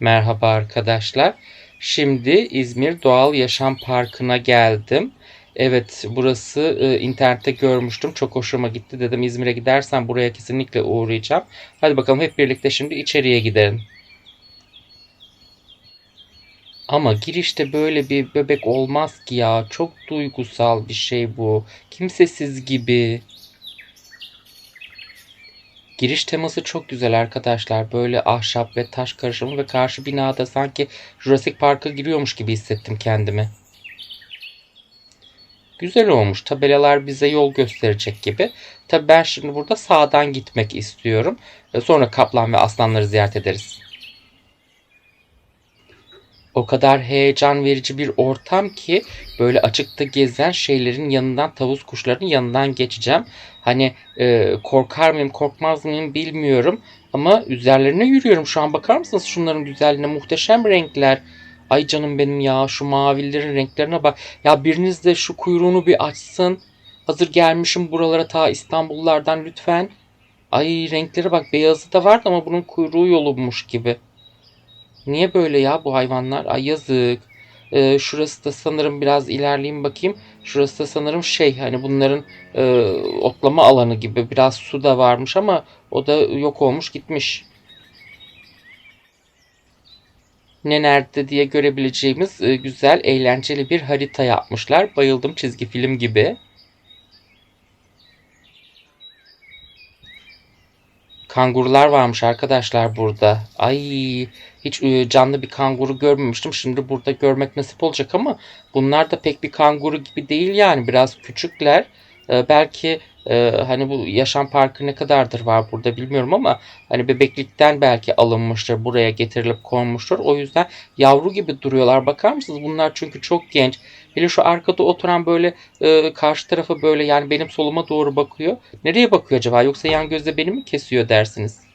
Merhaba arkadaşlar. Şimdi İzmir Doğal Yaşam Parkı'na geldim. Evet burası e, internette görmüştüm. Çok hoşuma gitti. Dedim İzmir'e gidersen buraya kesinlikle uğrayacağım. Hadi bakalım hep birlikte şimdi içeriye gidelim. Ama girişte böyle bir bebek olmaz ki ya. Çok duygusal bir şey bu. Kimsesiz gibi. Giriş teması çok güzel arkadaşlar. Böyle ahşap ve taş karışımı ve karşı binada sanki Jurassic Park'a giriyormuş gibi hissettim kendimi. Güzel olmuş. Tabelalar bize yol gösterecek gibi. Tabi ben şimdi burada sağdan gitmek istiyorum. Sonra kaplan ve aslanları ziyaret ederiz. O kadar heyecan verici bir ortam ki böyle açıkta gezen şeylerin yanından tavus kuşlarının yanından geçeceğim. Hani e, korkar mıyım korkmaz mıyım bilmiyorum ama üzerlerine yürüyorum. Şu an bakar mısınız şunların güzelliğine muhteşem renkler. Ay canım benim ya şu mavilerin renklerine bak. Ya biriniz de şu kuyruğunu bir açsın. Hazır gelmişim buralara ta İstanbullardan lütfen. Ay renklere bak beyazı da vardı ama bunun kuyruğu yolunmuş gibi. Niye böyle ya bu hayvanlar? Ay yazık. Ee, şurası da sanırım biraz ilerleyeyim bakayım. Şurası da sanırım şey hani bunların e, otlama alanı gibi biraz su da varmış ama o da yok olmuş gitmiş. Ne nerede diye görebileceğimiz e, güzel eğlenceli bir harita yapmışlar. Bayıldım çizgi film gibi. Kangurular varmış arkadaşlar burada. Ay hiç e, canlı bir kanguru görmemiştim. Şimdi burada görmek nasip olacak ama bunlar da pek bir kanguru gibi değil yani. Biraz küçükler. E, belki e, hani bu yaşam parkı ne kadardır var burada bilmiyorum ama hani bebeklikten belki alınmıştır. Buraya getirilip konmuştur. O yüzden yavru gibi duruyorlar. Bakar mısınız? Bunlar çünkü çok genç. Hele şu arkada oturan böyle karşı tarafa böyle yani benim soluma doğru bakıyor. Nereye bakıyor acaba? Yoksa yan gözle beni mi kesiyor dersiniz?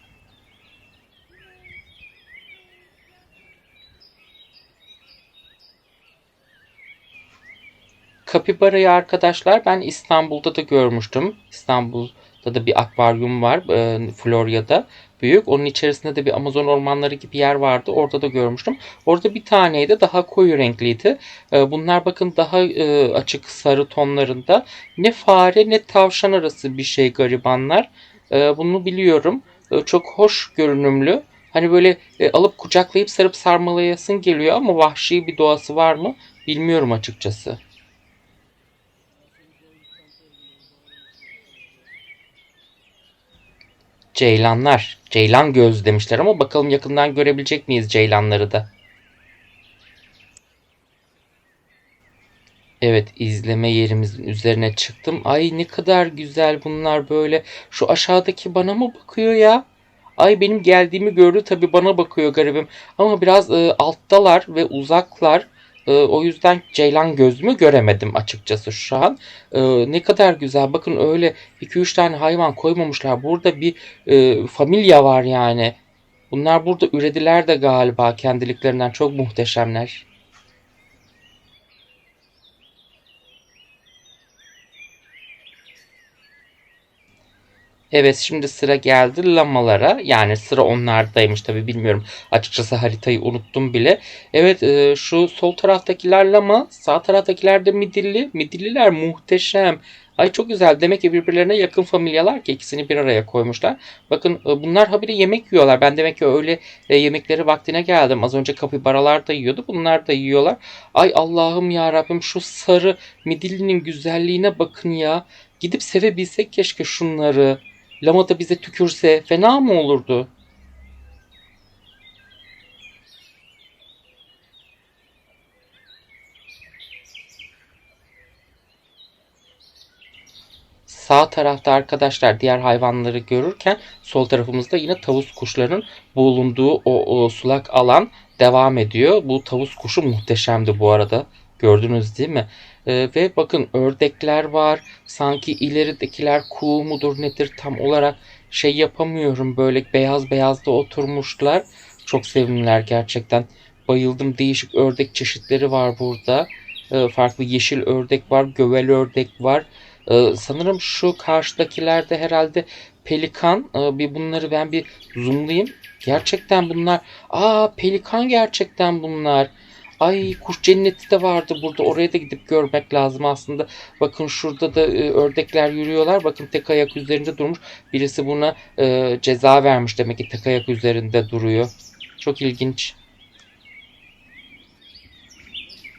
Kapibara'yı arkadaşlar ben İstanbul'da da görmüştüm. İstanbul'da da bir akvaryum var e, Florya'da. Büyük. Onun içerisinde de bir Amazon ormanları gibi yer vardı. Orada da görmüştüm. Orada bir taneydi. Daha koyu renkliydi. E, bunlar bakın daha e, açık sarı tonlarında. Ne fare ne tavşan arası bir şey garibanlar. E, bunu biliyorum. E, çok hoş görünümlü. Hani böyle e, alıp kucaklayıp sarıp sarmalayasın geliyor ama vahşi bir doğası var mı bilmiyorum açıkçası. Ceylanlar. Ceylan göz demişler ama bakalım yakından görebilecek miyiz ceylanları da. Evet izleme yerimizin üzerine çıktım. Ay ne kadar güzel bunlar böyle. Şu aşağıdaki bana mı bakıyor ya? Ay benim geldiğimi gördü tabii bana bakıyor garibim. Ama biraz e, alttalar ve uzaklar. E, o yüzden ceylan gözümü göremedim açıkçası şu an. E, ne kadar güzel. Bakın öyle 2-3 tane hayvan koymamışlar. Burada bir e, familya var yani. Bunlar burada ürediler de galiba kendiliklerinden. Çok muhteşemler. Evet şimdi sıra geldi lamalara. Yani sıra onlardaymış tabi bilmiyorum. Açıkçası haritayı unuttum bile. Evet e, şu sol taraftakiler lama. Sağ taraftakiler de midilli. Midilliler muhteşem. Ay çok güzel. Demek ki birbirlerine yakın familyalar ki ikisini bir araya koymuşlar. Bakın e, bunlar habire yemek yiyorlar. Ben demek ki öyle e, yemekleri vaktine geldim. Az önce kapibaralar da yiyordu. Bunlar da yiyorlar. Ay Allah'ım ya Rabbim şu sarı midillinin güzelliğine bakın ya. Gidip sevebilsek keşke şunları. Lama da bize tükürse fena mı olurdu? Sağ tarafta arkadaşlar diğer hayvanları görürken sol tarafımızda yine tavus kuşlarının bulunduğu o, o sulak alan devam ediyor. Bu tavus kuşu muhteşemdi bu arada. Gördünüz değil mi? Ee, ve bakın ördekler var. Sanki ileridekiler kuğu mudur nedir tam olarak şey yapamıyorum. Böyle beyaz beyaz da oturmuşlar. Çok sevimliler gerçekten. Bayıldım. Değişik ördek çeşitleri var burada. Ee, farklı yeşil ördek var. Gövel ördek var. Ee, sanırım şu karşıdakilerde herhalde pelikan. Ee, bir bunları ben bir zoomlayayım. Gerçekten bunlar. Aa pelikan gerçekten bunlar. Ay kuş cenneti de vardı burada. Oraya da gidip görmek lazım aslında. Bakın şurada da e, ördekler yürüyorlar. Bakın tek ayak üzerinde durmuş. Birisi buna e, ceza vermiş demek ki tek ayak üzerinde duruyor. Çok ilginç.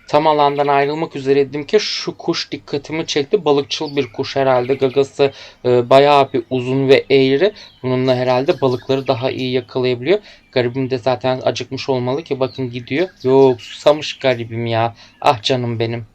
Tam alandan ayrılmak üzereydim ki şu kuş dikkatimi çekti. Balıkçıl bir kuş herhalde. Gagası e, bayağı bir uzun ve eğri. Bununla herhalde balıkları daha iyi yakalayabiliyor. Garibim de zaten acıkmış olmalı ki bakın gidiyor. Yok susamış garibim ya. Ah canım benim.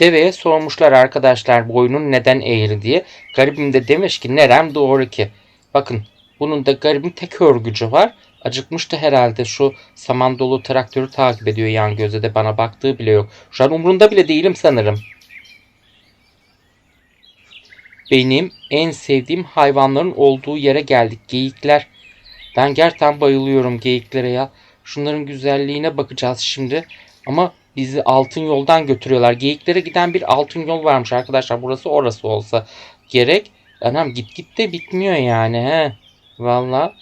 Deveye sormuşlar arkadaşlar boynun neden eğri diye. Garibim de demiş ki nerem doğru ki. Bakın bunun da garibin tek örgücü var. Acıkmıştı herhalde şu saman dolu traktörü takip ediyor yan gözle de bana baktığı bile yok. Şu an umrunda bile değilim sanırım. Benim en sevdiğim hayvanların olduğu yere geldik. Geyikler. Ben gerçekten bayılıyorum geyiklere ya. Şunların güzelliğine bakacağız şimdi. Ama bizi altın yoldan götürüyorlar. Geyiklere giden bir altın yol varmış arkadaşlar. Burası orası olsa gerek. Anam git git de bitmiyor yani he. Valla.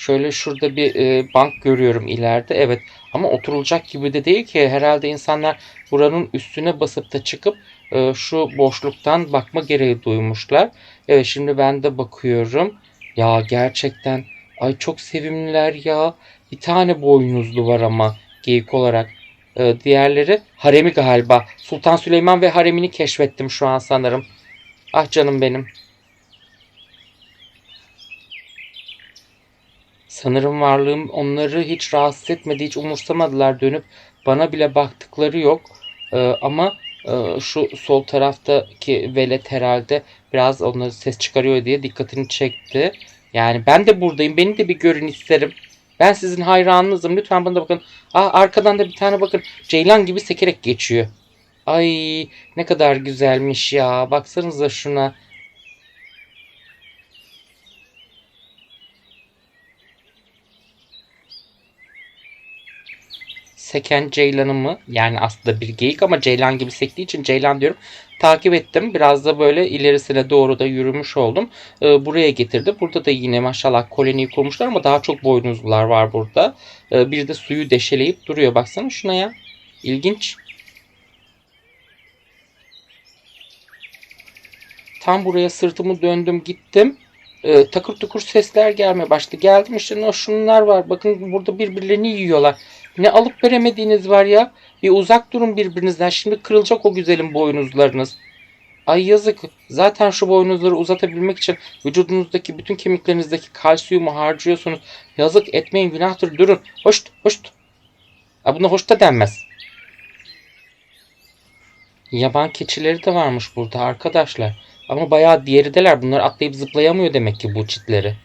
Şöyle şurada bir e, bank görüyorum ileride. Evet ama oturulacak gibi de değil ki. Herhalde insanlar buranın üstüne basıp da çıkıp e, şu boşluktan bakma gereği duymuşlar. Evet şimdi ben de bakıyorum. Ya gerçekten ay çok sevimliler ya. Bir tane boynuzlu var ama geyik olarak. E, diğerleri haremi galiba. Sultan Süleyman ve haremini keşfettim şu an sanırım. Ah canım benim. Sanırım varlığım onları hiç rahatsız etmedi, hiç umursamadılar dönüp bana bile baktıkları yok. Ee, ama e, şu sol taraftaki velet herhalde biraz onları ses çıkarıyor diye dikkatini çekti. Yani ben de buradayım, beni de bir görün isterim. Ben sizin hayranınızım. Lütfen bana bakın. Aa, arkadan da bir tane bakın. Ceylan gibi sekerek geçiyor. Ay ne kadar güzelmiş ya. Baksanıza şuna. Seken ceylanımı yani aslında bir geyik ama ceylan gibi sektiği için ceylan diyorum. Takip ettim. Biraz da böyle ilerisine doğru da yürümüş oldum. Ee, buraya getirdi. Burada da yine maşallah koloniyi kurmuşlar ama daha çok boynuzlular var burada. Ee, bir de suyu deşeleyip duruyor. Baksana şuna ya. İlginç. Tam buraya sırtımı döndüm gittim. Ee, takır tukur sesler gelmeye başladı. Geldim işte şunlar var. Bakın burada birbirlerini yiyorlar. Ne alıp veremediğiniz var ya. Bir uzak durun birbirinizden. Şimdi kırılacak o güzelim boynuzlarınız. Ay yazık. Zaten şu boynuzları uzatabilmek için vücudunuzdaki bütün kemiklerinizdeki kalsiyumu harcıyorsunuz. Yazık etmeyin günahtır durun. Hoşt hoşt. Ha, buna hoş da denmez. Yaban keçileri de varmış burada arkadaşlar. Ama bayağı diğerideler. Bunlar atlayıp zıplayamıyor demek ki bu çitleri.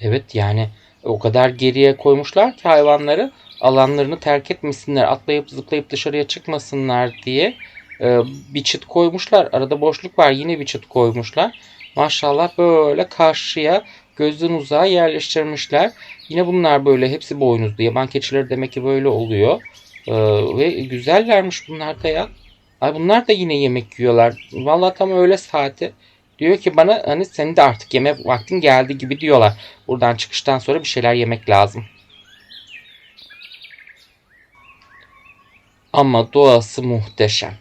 Evet yani o kadar geriye koymuşlar ki hayvanları alanlarını terk etmesinler, atlayıp zıplayıp dışarıya çıkmasınlar diye e, bir çıt koymuşlar. Arada boşluk var yine bir çıt koymuşlar. Maşallah böyle karşıya gözden uzağa yerleştirmişler. Yine bunlar böyle hepsi boynuzlu. Yaban keçileri demek ki böyle oluyor. E, ve güzellermiş bunlar da ya. Ay bunlar da yine yemek yiyorlar. Vallahi tam öyle saati. Diyor ki bana hani senin de artık yeme vaktin geldi gibi diyorlar. Buradan çıkıştan sonra bir şeyler yemek lazım. Ama doğası muhteşem.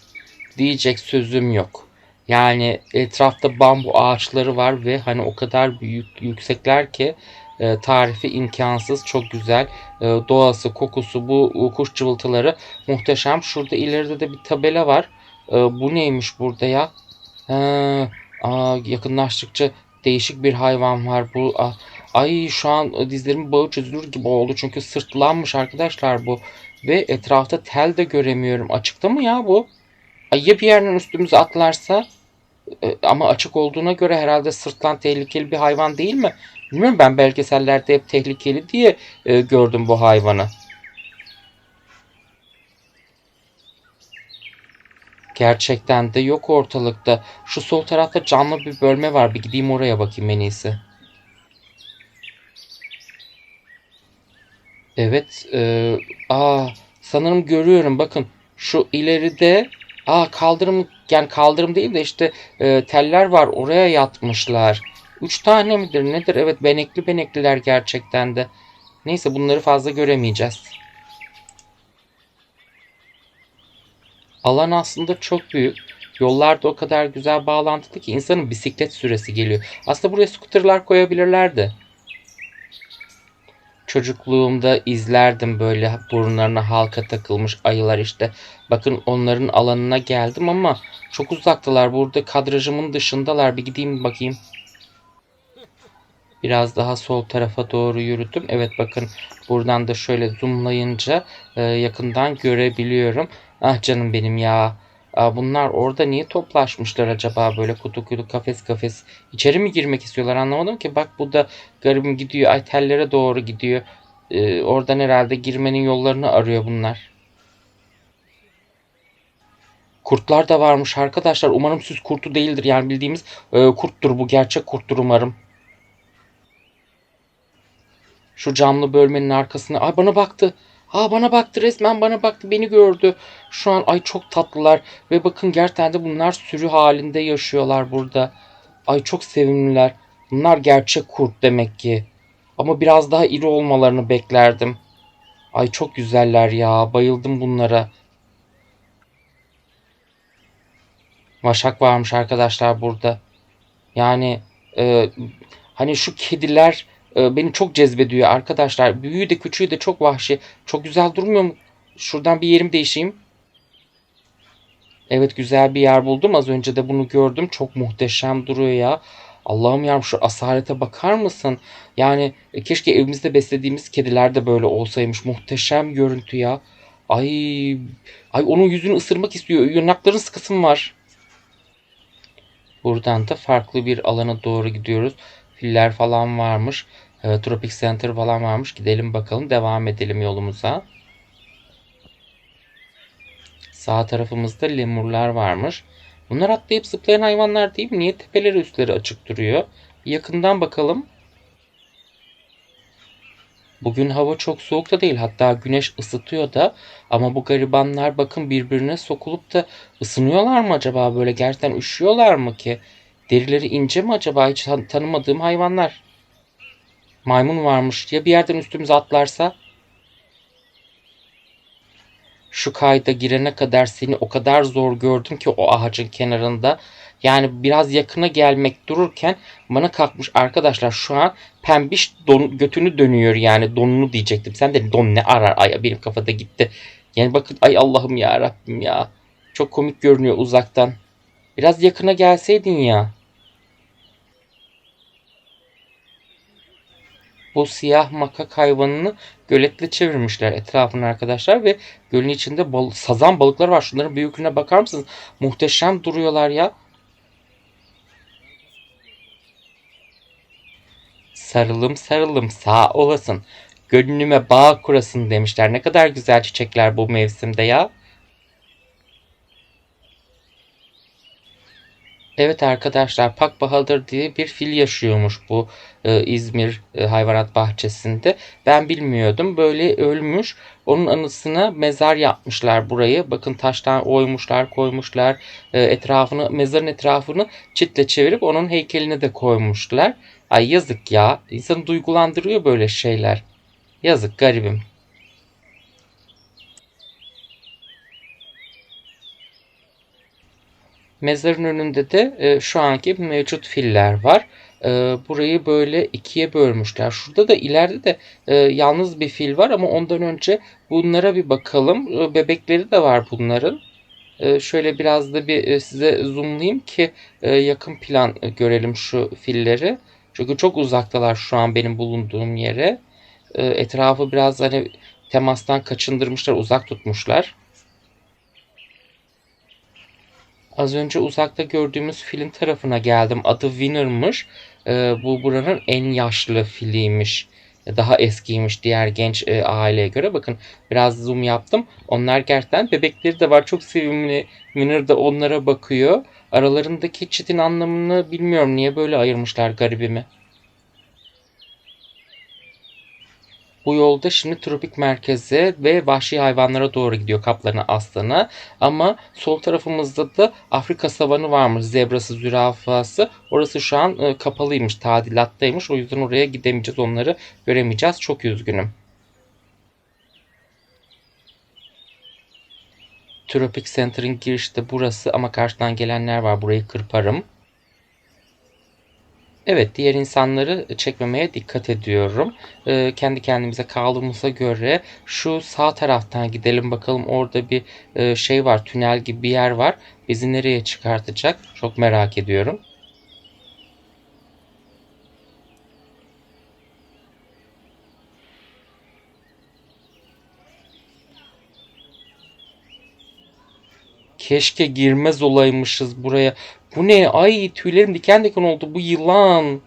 Diyecek sözüm yok. Yani etrafta bambu ağaçları var ve hani o kadar büyük yüksekler ki e, tarifi imkansız çok güzel e, doğası kokusu bu kuş cıvıltıları muhteşem şurada ileride de bir tabela var e, bu neymiş burada ya ha, Aa, yakınlaştıkça değişik bir hayvan var. Bu ay şu an dizlerimin bağı çözülür gibi oldu. Çünkü sırtlanmış arkadaşlar bu. Ve etrafta tel de göremiyorum. Açıkta mı ya bu? Ay ya bir yerden üstümüze atlarsa? E, ama açık olduğuna göre herhalde sırtlan tehlikeli bir hayvan değil mi? Bilmiyorum ben belgesellerde hep tehlikeli diye e, gördüm bu hayvanı. Gerçekten de yok ortalıkta. Şu sol tarafta canlı bir bölme var. Bir gideyim oraya bakayım en iyisi. Evet. E, aa, sanırım görüyorum. Bakın şu ileride Aa kaldırım yani kaldırım değil de işte e, teller var oraya yatmışlar. Üç tane midir nedir? Evet benekli benekliler gerçekten de. Neyse bunları fazla göremeyeceğiz. Alan aslında çok büyük. Yollar da o kadar güzel bağlantılı ki insanın bisiklet süresi geliyor. Aslında buraya skuterlar koyabilirlerdi. Çocukluğumda izlerdim böyle burunlarına halka takılmış ayılar işte. Bakın onların alanına geldim ama çok uzaktalar. Burada kadrajımın dışındalar. Bir gideyim bakayım. Biraz daha sol tarafa doğru yürüdüm. Evet bakın buradan da şöyle zoomlayınca e, yakından görebiliyorum. Ah canım benim ya. Bunlar orada niye toplaşmışlar acaba böyle kutu kutu kafes kafes. İçeri mi girmek istiyorlar anlamadım ki. Bak bu da garibim gidiyor. Ay tellere doğru gidiyor. Ee, oradan herhalde girmenin yollarını arıyor bunlar. Kurtlar da varmış arkadaşlar. Umarım süs kurtu değildir. Yani bildiğimiz e, kurttur bu. Gerçek kurttur umarım. Şu camlı bölmenin arkasına. Ay bana baktı. Aa bana baktı resmen bana baktı beni gördü. Şu an ay çok tatlılar ve bakın gerçekten de bunlar sürü halinde yaşıyorlar burada. Ay çok sevimliler. Bunlar gerçek kurt demek ki. Ama biraz daha iri olmalarını beklerdim. Ay çok güzeller ya. Bayıldım bunlara. Vaşak varmış arkadaşlar burada. Yani e, hani şu kediler beni çok cezbediyor arkadaşlar. Büyüğü de küçüğü de çok vahşi. Çok güzel durmuyor mu? Şuradan bir yerim değişeyim. Evet güzel bir yer buldum. Az önce de bunu gördüm. Çok muhteşem duruyor ya. Allah'ım ya şu asalete bakar mısın? Yani e, keşke evimizde beslediğimiz kediler de böyle olsaymış. Muhteşem görüntü ya. Ay, ay onun yüzünü ısırmak istiyor. Yanakların sıkısı mı var? Buradan da farklı bir alana doğru gidiyoruz. Filler falan varmış. E, Tropic Center falan varmış. Gidelim bakalım. Devam edelim yolumuza. Sağ tarafımızda lemurlar varmış. Bunlar atlayıp zıplayan hayvanlar değil mi? Niye tepeleri üstleri açık duruyor? Yakından bakalım. Bugün hava çok soğuk da değil. Hatta güneş ısıtıyor da. Ama bu garibanlar bakın birbirine sokulup da ısınıyorlar mı acaba böyle? Gerçekten üşüyorlar mı ki? Derileri ince mi acaba? Hiç tan- tanımadığım hayvanlar. Maymun varmış. Ya bir yerden üstümüze atlarsa? Şu kayda girene kadar seni o kadar zor gördüm ki o ağacın kenarında. Yani biraz yakına gelmek dururken bana kalkmış arkadaşlar şu an pembiş don, götünü dönüyor yani donunu diyecektim. Sen de don ne arar ay benim kafada gitti. Yani bakın ay Allah'ım ya Rabbim ya. Çok komik görünüyor uzaktan. Biraz yakına gelseydin ya. Bu siyah makak hayvanını göletle çevirmişler etrafını arkadaşlar ve gölün içinde bal sazan balıklar var. Şunların büyüklüğüne bakar mısınız? Muhteşem duruyorlar ya. Sarılım sarılım sağ olasın. Gönlüme bağ kurasın demişler. Ne kadar güzel çiçekler bu mevsimde ya. Evet arkadaşlar Pak Bahadır diye bir fil yaşıyormuş bu e, İzmir e, Hayvanat Bahçesi'nde. Ben bilmiyordum. Böyle ölmüş. Onun anısına mezar yapmışlar burayı. Bakın taştan oymuşlar, koymuşlar. E, etrafını, mezarın etrafını çitle çevirip onun heykelini de koymuşlar. Ay yazık ya. İnsanı duygulandırıyor böyle şeyler. Yazık garibim. Mezarın önünde de e, şu anki mevcut filler var. E, burayı böyle ikiye bölmüşler. Şurada da ileride de e, yalnız bir fil var ama ondan önce bunlara bir bakalım. E, bebekleri de var bunların. E, şöyle biraz da bir e, size zoomlayayım ki e, yakın plan e, görelim şu filleri. Çünkü çok uzaktalar şu an benim bulunduğum yere. E, etrafı biraz hani temastan kaçındırmışlar, uzak tutmuşlar. Az önce uzakta gördüğümüz film tarafına geldim. Adı Winner'mış. Ee, bu buranın en yaşlı filiymiş. Daha eskiymiş diğer genç e, aileye göre. Bakın biraz zoom yaptım. Onlar gerçekten bebekleri de var. Çok sevimli. Winner da onlara bakıyor. Aralarındaki çitin anlamını bilmiyorum. Niye böyle ayırmışlar garibimi. Bu yolda şimdi tropik merkeze ve vahşi hayvanlara doğru gidiyor kaplanı aslanı. Ama sol tarafımızda da Afrika savanı varmış. Zebrası, zürafası. Orası şu an e, kapalıymış, tadilattaymış. O yüzden oraya gidemeyeceğiz. Onları göremeyeceğiz. Çok üzgünüm. Tropic Center'ın girişi de burası ama karşıdan gelenler var. Burayı kırparım. Evet, diğer insanları çekmemeye dikkat ediyorum. Ee, kendi kendimize kaldığımıza göre şu sağ taraftan gidelim bakalım. Orada bir e, şey var, tünel gibi bir yer var. Bizi nereye çıkartacak? Çok merak ediyorum. Keşke girmez olaymışız buraya. Bu ne? Ay tüylerim diken diken oldu. Bu yılan.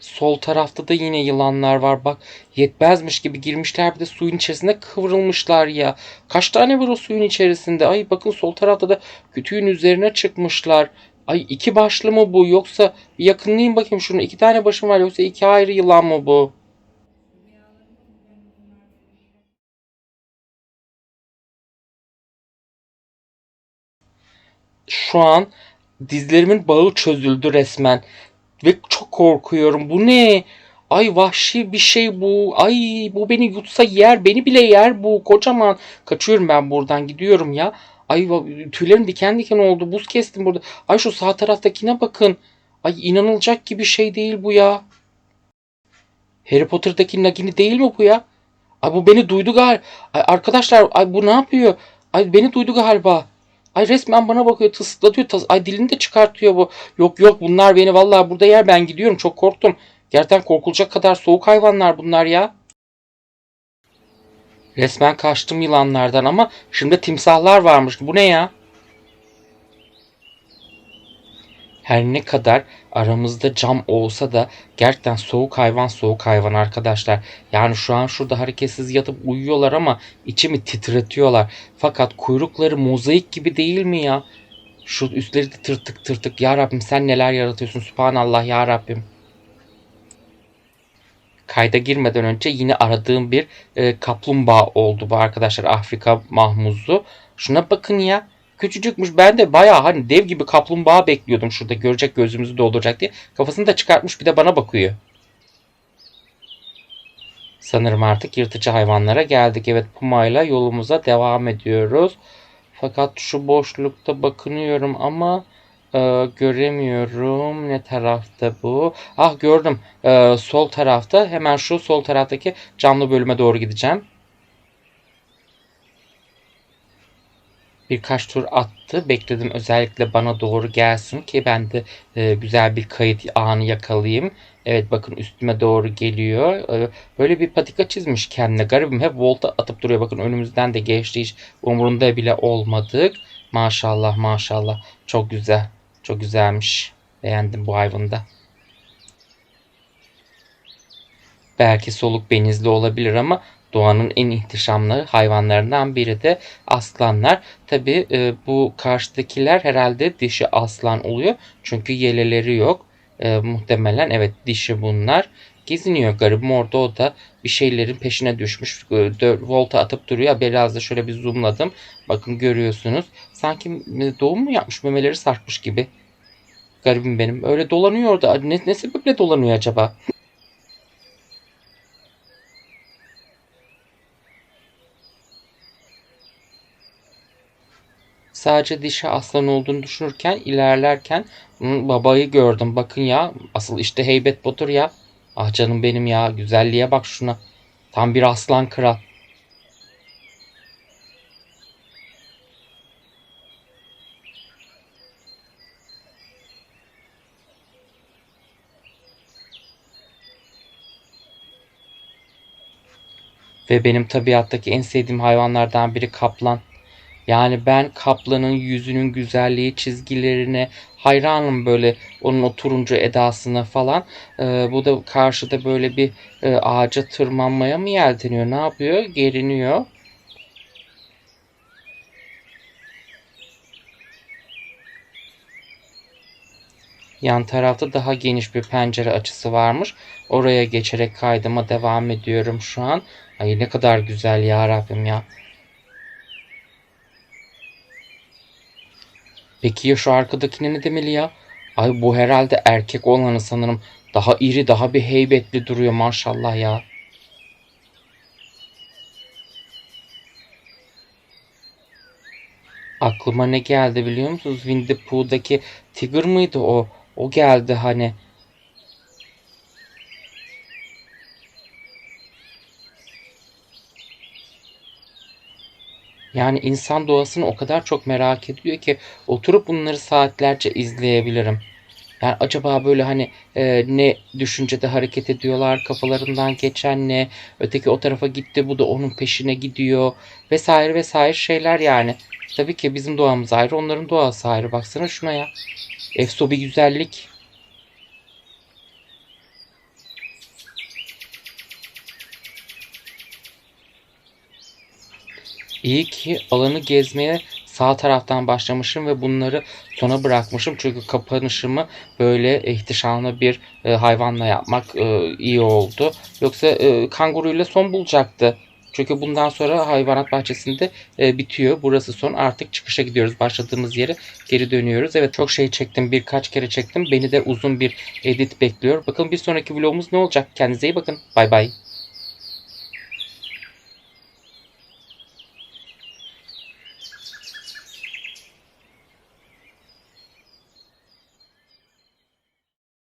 Sol tarafta da yine yılanlar var. Bak yetmezmiş gibi girmişler bir de suyun içerisinde kıvrılmışlar ya. Kaç tane var o suyun içerisinde? Ay bakın sol tarafta da kütüğün üzerine çıkmışlar. Ay iki başlı mı bu yoksa bir yakınlayayım bakayım şunu. iki tane başım var yoksa iki ayrı yılan mı bu? Şu an dizlerimin bağı çözüldü resmen. Ve çok korkuyorum. Bu ne? Ay vahşi bir şey bu. Ay bu beni yutsa yer. Beni bile yer bu. Kocaman. Kaçıyorum ben buradan. Gidiyorum ya. Ay tüylerim diken diken oldu. Buz kestim burada. Ay şu sağ taraftakine bakın. Ay inanılacak gibi şey değil bu ya. Harry Potter'daki Nagini değil mi bu ya? Ay bu beni duydu galiba. Arkadaşlar ay bu ne yapıyor? Ay beni duydu galiba. Ay resmen bana bakıyor tıslatıyor. Tas ay dilini de çıkartıyor bu. Yok yok bunlar beni vallahi burada yer ben gidiyorum çok korktum. Gerçekten korkulacak kadar soğuk hayvanlar bunlar ya. Resmen kaçtım yılanlardan ama şimdi timsahlar varmış. Bu ne ya? Her ne kadar aramızda cam olsa da gerçekten soğuk hayvan soğuk hayvan arkadaşlar. Yani şu an şurada hareketsiz yatıp uyuyorlar ama içimi titretiyorlar. Fakat kuyrukları mozaik gibi değil mi ya? Şu üstleri de tırtık tırtık. Ya Rabbim sen neler yaratıyorsun. Subhanallah ya Rabbim. Kayda girmeden önce yine aradığım bir e, kaplumbağa oldu bu arkadaşlar. Afrika mahmuzu. Şuna bakın ya. Küçücükmüş. Ben de bayağı hani dev gibi kaplumbağa bekliyordum şurada görecek gözümüzü dolduracak diye. Kafasını da çıkartmış bir de bana bakıyor. Sanırım artık yırtıcı hayvanlara geldik. Evet pumayla yolumuza devam ediyoruz. Fakat şu boşlukta bakınıyorum ama e, göremiyorum. Ne tarafta bu? Ah gördüm. E, sol tarafta. Hemen şu sol taraftaki camlı bölüme doğru gideceğim. Birkaç tur attı. Bekledim özellikle bana doğru gelsin ki ben de e, güzel bir kayıt anı yakalayayım. Evet bakın üstüme doğru geliyor. E, böyle bir patika çizmiş kendine. Garibim hep volta atıp duruyor. Bakın önümüzden de geçti hiç umurunda bile olmadık. Maşallah maşallah. Çok güzel. Çok güzelmiş. Beğendim bu hayvanı da. Belki soluk benizli olabilir ama doğanın en ihtişamlı hayvanlarından biri de aslanlar. Tabi e, bu karşıdakiler herhalde dişi aslan oluyor. Çünkü yeleleri yok. E, muhtemelen evet dişi bunlar. Geziniyor garibim orada o da bir şeylerin peşine düşmüş. E, volta atıp duruyor. Biraz da şöyle bir zoomladım. Bakın görüyorsunuz. Sanki e, doğum mu yapmış memeleri sarkmış gibi. Garibim benim. Öyle dolanıyor orada. Ne, ne sebeple dolanıyor acaba? Sadece dişi aslan olduğunu düşünürken ilerlerken "Hı, babayı gördüm. Bakın ya asıl işte heybet budur ya. Ah canım benim ya güzelliğe bak şuna. Tam bir aslan kral. Ve benim tabiattaki en sevdiğim hayvanlardan biri kaplan. Yani ben kaplanın yüzünün güzelliği, çizgilerine hayranım böyle onun o turuncu edasına falan. Ee, bu da karşıda böyle bir e, ağaca tırmanmaya mı yelteniyor? Ne yapıyor? Geriniyor. Yan tarafta daha geniş bir pencere açısı varmış. Oraya geçerek kaydıma devam ediyorum şu an. Ay ne kadar güzel ya Rabbim ya. Peki ya şu arkadakine ne demeli ya? Ay bu herhalde erkek olanı sanırım. Daha iri, daha bir heybetli duruyor maşallah ya. Aklıma ne geldi biliyor musunuz? Winnie the Pooh'daki Tigger mıydı o? O geldi hani. Yani insan doğasını o kadar çok merak ediyor ki oturup bunları saatlerce izleyebilirim. Yani acaba böyle hani e, ne düşüncede hareket ediyorlar, kafalarından geçen ne, öteki o tarafa gitti, bu da onun peşine gidiyor vesaire vesaire şeyler yani. Tabii ki bizim doğamız ayrı, onların doğası ayrı. Baksana şuna ya. Efso bir güzellik. İyi ki alanı gezmeye sağ taraftan başlamışım ve bunları sona bırakmışım. Çünkü kapanışımı böyle ihtişamlı bir e, hayvanla yapmak e, iyi oldu. Yoksa e, kanguruyla son bulacaktı. Çünkü bundan sonra hayvanat bahçesinde e, bitiyor. Burası son. Artık çıkışa gidiyoruz. Başladığımız yere geri dönüyoruz. Evet çok şey çektim. Birkaç kere çektim. Beni de uzun bir edit bekliyor. Bakın bir sonraki vlogumuz ne olacak? Kendinize iyi bakın. Bay bay.